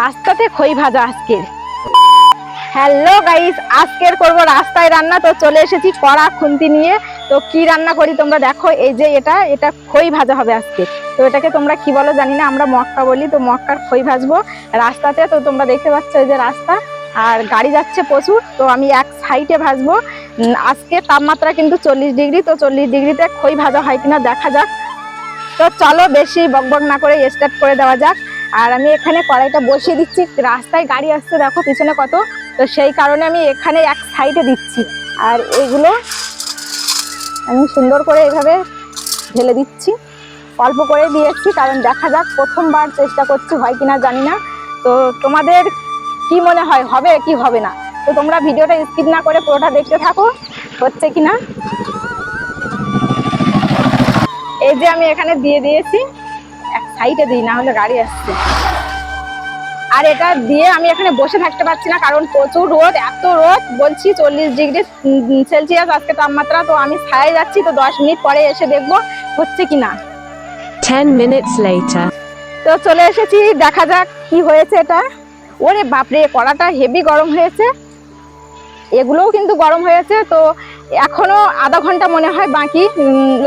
রাস্তাতে খই ভাজা আজকের। হ্যালো গাইস আজকের করব রাস্তায় রান্না। তো চলে এসেছি কড়া খুন্তি নিয়ে। তো কি রান্না করি তোমরা দেখো, এই যে এটা এটা খই ভাজা হবে আজকে। তো এটাকে তোমরা কি বলো জানি না, আমরা মক্কা বলি, তো মক্কার খই ভাজবো রাস্তাতে। তো তোমরা দেখতে পাচ্ছ এই যে রাস্তা, আর গাড়ি যাচ্ছে প্রচুর, তো আমি এক সাইডে ভাজবো। আজকে তাপমাত্রা কিন্তু চল্লিশ ডিগ্রি, তো চল্লিশ ডিগ্রিতে খই ভাজা হয় কিনা দেখা যাক। তো চলো বেশি বকবক না করে স্টার্ট করে দেওয়া যাক। আর আমি এখানে কড়াইটা বসিয়ে দিচ্ছি। রাস্তায় গাড়ি আসছে, দেখো পিছনে কত। তো সেই কারণে আমি এখানে এক সাইডে দিচ্ছি। আর এগুলো আমি সুন্দর করে এভাবে ঢেলে দিচ্ছি। অল্প করে দিয়েছি, কারণ দেখা যাক প্রথমবার চেষ্টা করছি, হয় কিনা জানি না। তো তোমাদের কি মনে হয়, হবে কি হবে না? তো তোমরা ভিডিওটা স্কিপ না করে পুরোটা দেখতে থাকো, হচ্ছে কিনা? এই যে আমি এখানে দিয়ে দিয়েছি। এক সাইডে দিই না হলে গাড়ি আসছে। আর এটা দিয়ে আমি এখানে বসে থাকতে পারছি না কারণ প্রচুর রোদ এত রোদ বলছি চল্লিশ ডিগ্রি সেলসিয়াস আজকে তাপমাত্রা তো আমি ছায়ায় যাচ্ছি তো দশ মিনিট পরে এসে দেখব হচ্ছে কিনা। 10 minutes later. তো চলে এসেছি দেখা যাক কি হয়েছে এটা। ওরে বাপরে কড়াটা হেভি গরম হয়েছে। এগুলোও কিন্তু গরম হয়েছে তো এখনও আধা ঘণ্টা মনে হয় বাকি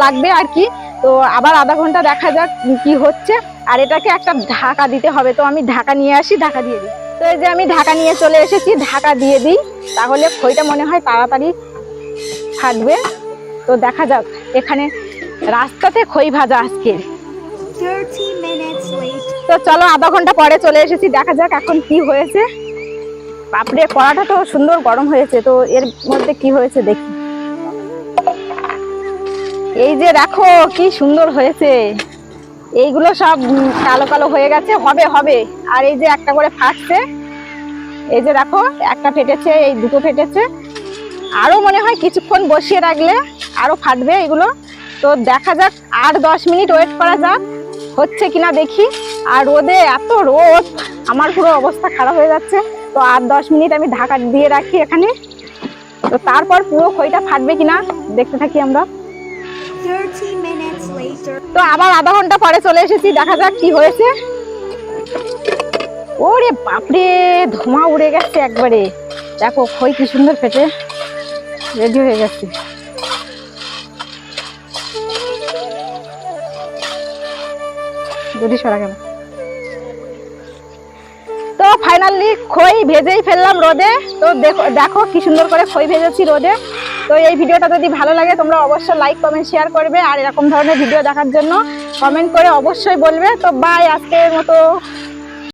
লাগবে আর কি। তো আবার আধা ঘণ্টা দেখা যাক কি হচ্ছে। আর এটাকে একটা ঢাকা দিতে হবে। তো আমি ঢাকা নিয়ে আসি, ঢাকা দিয়ে দিই। তো এই যে আমি ঢাকা নিয়ে চলে এসেছি, ঢাকা দিয়ে দিই। তাহলে খইটা মনে হয় তাড়াতাড়ি থাকবে। তো দেখা যাক, এখানে রাস্তাতে খই ভাজা আজকের 30 minutes later. তো চলো আধা ঘণ্টা পরে চলে এসেছি, দেখা যাক এখন কি হয়েছে। বাপরে কড়াটা তো সুন্দর গরম হয়েছে। তো এর মধ্যে কি হয়েছে দেখি। এই যে দেখো, কি সুন্দর হয়েছে। এইগুলো সব কালো কালো হয়ে গেছে, হবে হবে। আর এই যে একটা করে ফাটছে, এই যে দেখো, একটা ফেটেছে, এই দুটো ফেটেছে। আরও মনে হয় কিছুক্ষণ বসিয়ে রাখলে আরও ফাটবে এগুলো। তো দেখা যাক, আর দশ মিনিট ওয়েট করা যাক, হচ্ছে কিনা দেখি। আর রোদে এত রোদ, আমার পুরো অবস্থা খারাপ হয়ে যাচ্ছে। তো আর দশ মিনিট আমি ঢাকা দিয়ে রাখি এখানে। তো তারপর পুরো খইটা ফাটবে কিনা, দেখতে থাকি আমরা। 30 minutes later. তো আবার আধা ঘণ্টা পরে চলে এসেছি, দেখা যাক কি হয়েছে। ওরে বাপরে, ধোঁয়া উড়ে গেছে একবারে। দেখো, খই কি সুন্দর ফেটে রেডি হয়ে গেছে। সরা গেল। তো ফাইনালি খই ভেজেই ফেললাম রোদে। তো দেখো দেখো কি সুন্দর করে খই ভেজেছি রোদে। তো এই ভিডিওটা যদি ভালো লাগে, তোমরা অবশ্যই লাইক কমেন্ট শেয়ার করবে। আর এরকম ধরনের ভিডিও দেখার জন্য কমেন্ট করে অবশ্যই বলবে। তো বাই আজকের মতো।